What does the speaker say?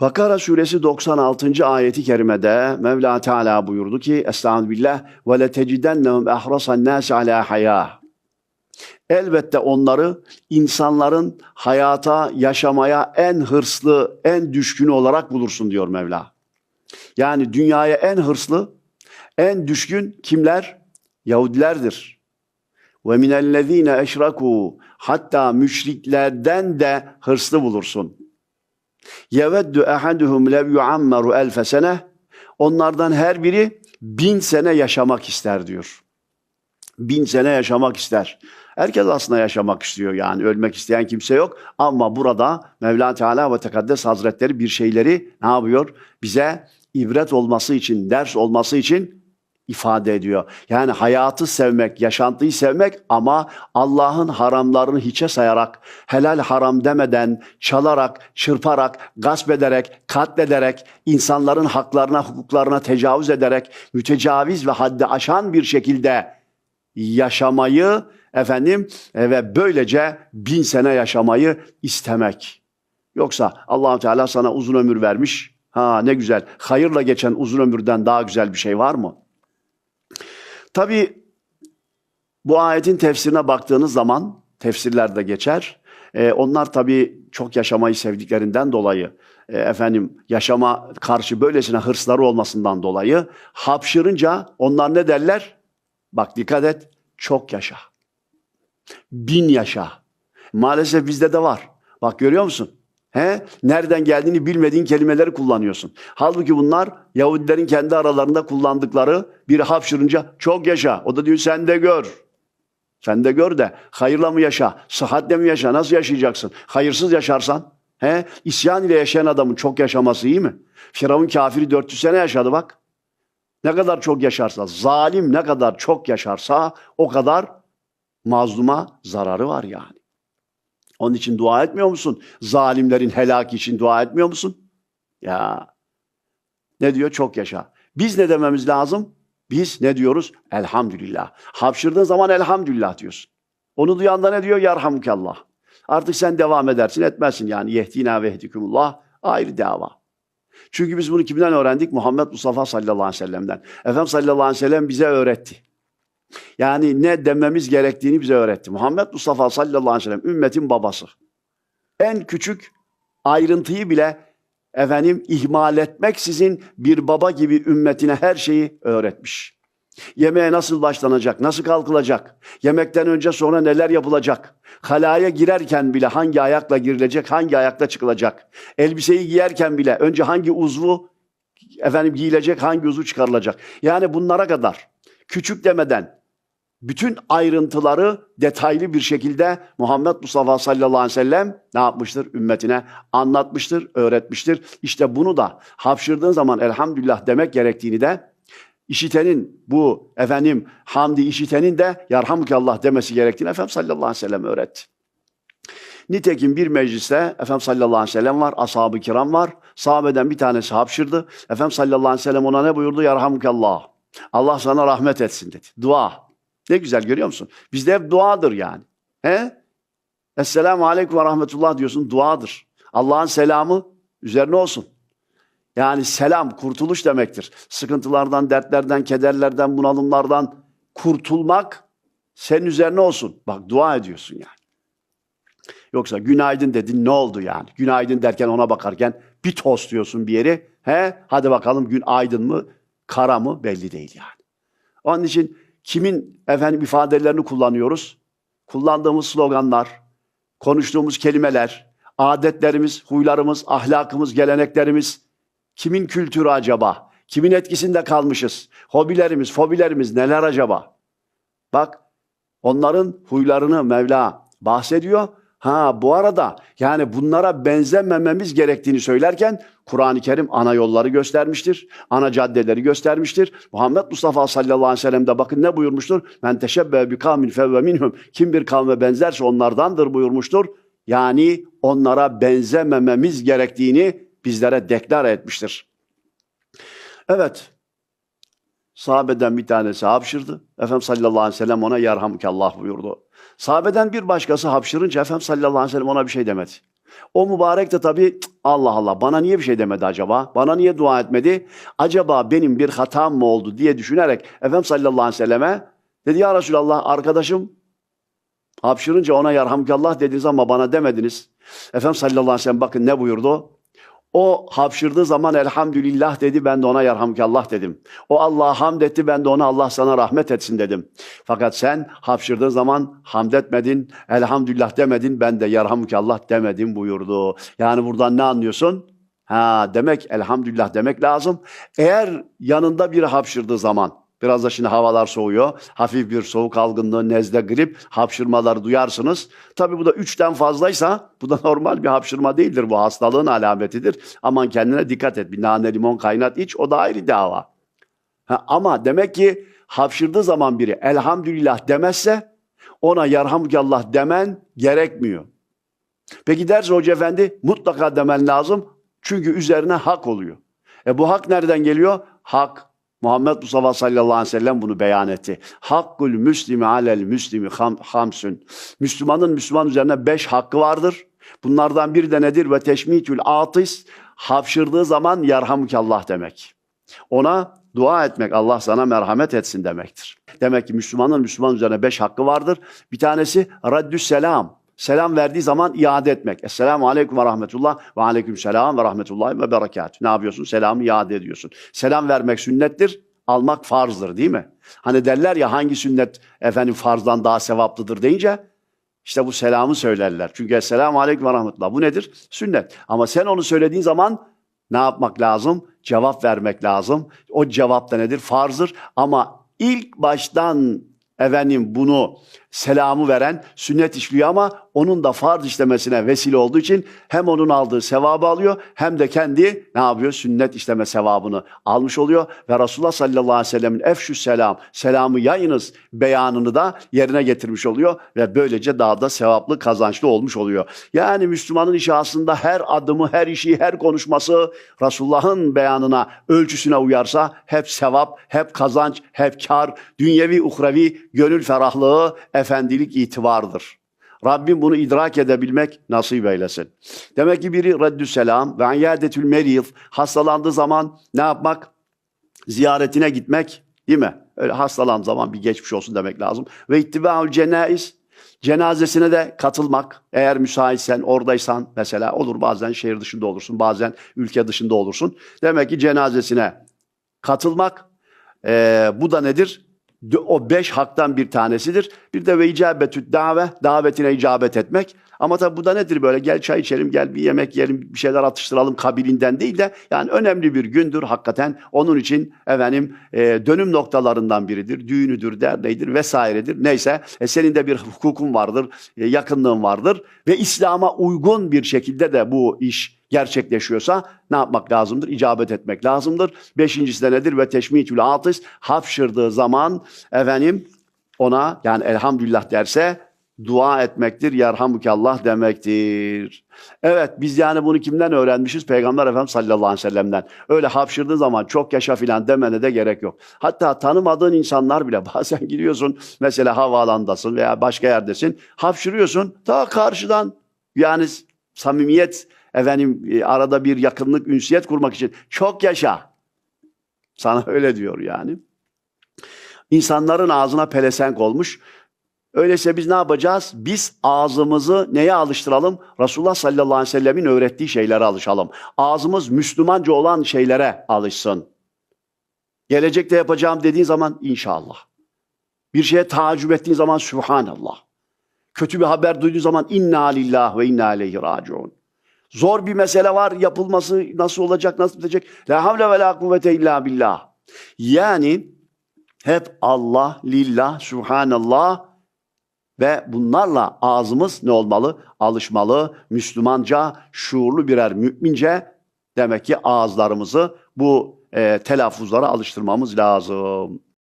Bakara suresi 96. ayeti kerimede Mevla Teala buyurdu ki Estağfirullah ve letecidennehum ehrasan nas ala haya. Elbette onları insanların hayata, yaşamaya en hırslı, en düşkün olarak bulursun diyor Mevla. Yani dünyaya en hırslı, en düşkün kimler? Yahudilerdir. Ve minellezine eşraku hatta müşriklerden de hırslı bulursun. Yeveddu ehaduhum lev yuammaru elfe sene. Onlardan her biri bin sene yaşamak ister diyor. Bin sene yaşamak ister. Herkes aslında yaşamak istiyor yani ölmek isteyen kimse yok. Ama burada Mevla Teala ve Tekaddes Hazretleri bir şeyleri ne yapıyor? Bize ibret olması için, ders olması için ifade ediyor. Yani hayatı sevmek, yaşantıyı sevmek ama Allah'ın haramlarını hiçe sayarak, helal haram demeden, çalarak, çırparak, gasp ederek, katlederek, insanların haklarına, hukuklarına tecavüz ederek, mütecaviz ve haddi aşan bir şekilde yaşamayı efendim e, ve böylece bin sene yaşamayı istemek. Yoksa allah Teala sana uzun ömür vermiş. Ha ne güzel. Hayırla geçen uzun ömürden daha güzel bir şey var mı? Tabi bu ayetin tefsirine baktığınız zaman tefsirlerde geçer. E, onlar tabi çok yaşamayı sevdiklerinden dolayı e, efendim yaşama karşı böylesine hırsları olmasından dolayı hapşırınca onlar ne derler? Bak dikkat et çok yaşa. Bin yaşa. Maalesef bizde de var. Bak görüyor musun? He? Nereden geldiğini bilmediğin kelimeleri kullanıyorsun. Halbuki bunlar Yahudilerin kendi aralarında kullandıkları bir hapşırınca çok yaşa. O da diyor sen de gör. Sen de gör de hayırla mı yaşa, sıhhatle mi yaşa, nasıl yaşayacaksın? Hayırsız yaşarsan, he? isyan ile yaşayan adamın çok yaşaması iyi mi? Firavun kafiri 400 sene yaşadı bak. Ne kadar çok yaşarsa, zalim ne kadar çok yaşarsa o kadar mazluma zararı var yani. Onun için dua etmiyor musun? Zalimlerin helaki için dua etmiyor musun? Ya ne diyor? Çok yaşa. Biz ne dememiz lazım? Biz ne diyoruz? Elhamdülillah. Hapşırdığın zaman elhamdülillah diyorsun. Onu duyan da ne diyor? Yarhamukallah. Artık sen devam edersin etmezsin yani. Yehdina ve yehdikumullah ayrı dava. Çünkü biz bunu kimden öğrendik? Muhammed Mustafa sallallahu aleyhi ve sellem'den. Efendimiz sallallahu aleyhi ve sellem bize öğretti. Yani ne dememiz gerektiğini bize öğretti. Muhammed Mustafa sallallahu aleyhi ve sellem ümmetin babası. En küçük ayrıntıyı bile efendim ihmal etmek sizin bir baba gibi ümmetine her şeyi öğretmiş. Yemeğe nasıl başlanacak, nasıl kalkılacak, yemekten önce sonra neler yapılacak, halaya girerken bile hangi ayakla girilecek, hangi ayakla çıkılacak, elbiseyi giyerken bile önce hangi uzvu efendim giyilecek, hangi uzvu çıkarılacak. Yani bunlara kadar küçük demeden bütün ayrıntıları detaylı bir şekilde Muhammed Mustafa sallallahu aleyhi ve sellem ne yapmıştır? Ümmetine anlatmıştır, öğretmiştir. İşte bunu da hapşırdığın zaman elhamdülillah demek gerektiğini de işitenin bu efendim hamdi işitenin de yarhamukallah demesi gerektiğini Efendimiz sallallahu aleyhi ve sellem öğretti. Nitekim bir mecliste Efendimiz sallallahu aleyhi ve sellem var, ashab-ı kiram var. Sahabeden bir tanesi hapşırdı. Efendimiz sallallahu aleyhi ve sellem ona ne buyurdu? Yarhamukallah. Allah sana rahmet etsin dedi. Dua. Ne güzel görüyor musun? Bizde hep duadır yani. He? Esselamu aleyküm ve rahmetullah diyorsun duadır. Allah'ın selamı üzerine olsun. Yani selam kurtuluş demektir. Sıkıntılardan, dertlerden, kederlerden, bunalımlardan kurtulmak senin üzerine olsun. Bak dua ediyorsun yani. Yoksa günaydın dedin ne oldu yani? Günaydın derken ona bakarken bir tost diyorsun bir yeri. He? Hadi bakalım gün aydın mı, kara mı belli değil yani. Onun için kimin efendim ifadelerini kullanıyoruz? Kullandığımız sloganlar, konuştuğumuz kelimeler, adetlerimiz, huylarımız, ahlakımız, geleneklerimiz kimin kültürü acaba? Kimin etkisinde kalmışız? Hobilerimiz, fobilerimiz neler acaba? Bak onların huylarını Mevla bahsediyor. Ha bu arada yani bunlara benzemememiz gerektiğini söylerken Kur'an-ı Kerim ana yolları göstermiştir. Ana caddeleri göstermiştir. Muhammed Mustafa sallallahu aleyhi ve sellem de bakın ne buyurmuştur? Men teşebbe bi kavmin fevve minhum. Kim bir kavme benzerse onlardandır buyurmuştur. Yani onlara benzemememiz gerektiğini bizlere deklar etmiştir. Evet. Sahabeden bir tanesi hapşırdı. Efendimiz sallallahu aleyhi ve sellem ona Allah buyurdu. Sahabeden bir başkası hapşırınca Efendimiz sallallahu aleyhi ve sellem ona bir şey demedi. O mübarek de tabii "Cık, Allah Allah bana niye bir şey demedi acaba? Bana niye dua etmedi? Acaba benim bir hatam mı oldu diye düşünerek Efendimiz sallallahu aleyhi ve selleme dedi ya Resulallah arkadaşım hapşırınca ona yarhamkallah dediniz ama bana demediniz. Efendimiz sallallahu aleyhi ve sellem bakın ne buyurdu? O hapşırdığı zaman elhamdülillah dedi ben de ona yarhamkallah dedim. O Allah'a hamd etti ben de ona Allah sana rahmet etsin dedim. Fakat sen hapşırdığın zaman hamd etmedin, elhamdülillah demedin ben de yarhamkallah demedim buyurdu. Yani buradan ne anlıyorsun? Ha demek elhamdülillah demek lazım. Eğer yanında biri hapşırdığı zaman Biraz da şimdi havalar soğuyor. Hafif bir soğuk algınlığı, nezle, grip hapşırmaları duyarsınız. Tabii bu da üçten fazlaysa bu da normal bir hapşırma değildir. Bu hastalığın alametidir. Aman kendine dikkat et. Bir nane limon kaynat iç o da ayrı dava. Ha, ama demek ki hapşırdığı zaman biri elhamdülillah demezse ona yarhamkallah demen gerekmiyor. Peki derse hoca efendi mutlaka demen lazım. Çünkü üzerine hak oluyor. E bu hak nereden geliyor? Hak Muhammed Mustafa sallallahu aleyhi ve sellem bunu beyan etti. Hakkul müslimi alel müslimi ham, hamsün. Müslümanın Müslüman üzerine beş hakkı vardır. Bunlardan biri de nedir? Ve teşmitül atis. Hapşırdığı zaman yarhamukallah demek. Ona dua etmek, Allah sana merhamet etsin demektir. Demek ki Müslümanın Müslüman üzerine beş hakkı vardır. Bir tanesi raddüs selam. Selam verdiği zaman iade etmek. Esselamu aleyküm ve rahmetullah ve aleyküm selam ve rahmetullahi ve berekat. Ne yapıyorsun? Selamı iade ediyorsun. Selam vermek sünnettir, almak farzdır değil mi? Hani derler ya hangi sünnet efendim farzdan daha sevaplıdır deyince işte bu selamı söylerler. Çünkü Esselamu aleyküm ve rahmetullah. Bu nedir? Sünnet. Ama sen onu söylediğin zaman ne yapmak lazım? Cevap vermek lazım. O cevap da nedir? Farzdır. Ama ilk baştan efendim bunu selamı veren sünnet işliyor ama onun da farz işlemesine vesile olduğu için hem onun aldığı sevabı alıyor hem de kendi ne yapıyor? Sünnet işleme sevabını almış oluyor ve Resulullah sallallahu aleyhi ve sellemin efşü selam, selamı yayınız beyanını da yerine getirmiş oluyor ve böylece daha da sevaplı kazançlı olmuş oluyor. Yani Müslümanın işi aslında her adımı, her işi, her konuşması Resulullah'ın beyanına, ölçüsüne uyarsa hep sevap, hep kazanç, hep kar, dünyevi, uhrevi, gönül ferahlığı, efendilik itibardır. Rabbim bunu idrak edebilmek nasip eylesin. Demek ki biri reddü selam ve anyadetül meriyz hastalandığı zaman ne yapmak? Ziyaretine gitmek değil mi? Öyle hastalandığı zaman bir geçmiş olsun demek lazım. Ve ittibaül cenaiz cenazesine de katılmak. Eğer müsaitsen, oradaysan mesela olur bazen şehir dışında olursun, bazen ülke dışında olursun. Demek ki cenazesine katılmak. Ee, bu da nedir? O beş haktan bir tanesidir. Bir de ve icabetü dave, davetine icabet etmek. Ama tabi bu da nedir böyle gel çay içelim, gel bir yemek yiyelim, bir şeyler atıştıralım kabilinden değil de yani önemli bir gündür hakikaten. Onun için efendim e, dönüm noktalarından biridir. Düğünüdür, derneğidir vesairedir. Neyse e, senin de bir hukukun vardır, e, yakınlığın vardır ve İslam'a uygun bir şekilde de bu iş gerçekleşiyorsa ne yapmak lazımdır? İcabet etmek lazımdır. Beşincisi de nedir? Ve teşmitül atis hapşırdığı zaman efendim ona yani elhamdülillah derse dua etmektir. Yerhamukallah demektir. Evet biz yani bunu kimden öğrenmişiz? Peygamber Efendimiz sallallahu aleyhi ve sellem'den. Öyle hapşırdığı zaman çok yaşa filan demene de gerek yok. Hatta tanımadığın insanlar bile bazen gidiyorsun mesela havaalandasın veya başka yerdesin. Hapşırıyorsun ta karşıdan yani samimiyet efendim e, arada bir yakınlık, ünsiyet kurmak için çok yaşa. Sana öyle diyor yani. İnsanların ağzına pelesenk olmuş. Öyleyse biz ne yapacağız? Biz ağzımızı neye alıştıralım? Resulullah sallallahu aleyhi ve sellemin öğrettiği şeylere alışalım. Ağzımız Müslümanca olan şeylere alışsın. Gelecekte yapacağım dediğin zaman inşallah. Bir şeye tacip ettiğin zaman Subhanallah. Kötü bir haber duyduğun zaman inna lillah ve inna aleyhi raciun. Zor bir mesele var yapılması nasıl olacak nasıl bitecek? La havle ve la kuvvete illa billah. Yani hep Allah, lillah, subhanallah ve bunlarla ağzımız ne olmalı? Alışmalı, Müslümanca, şuurlu birer mümince demek ki ağızlarımızı bu e, telaffuzlara alıştırmamız lazım.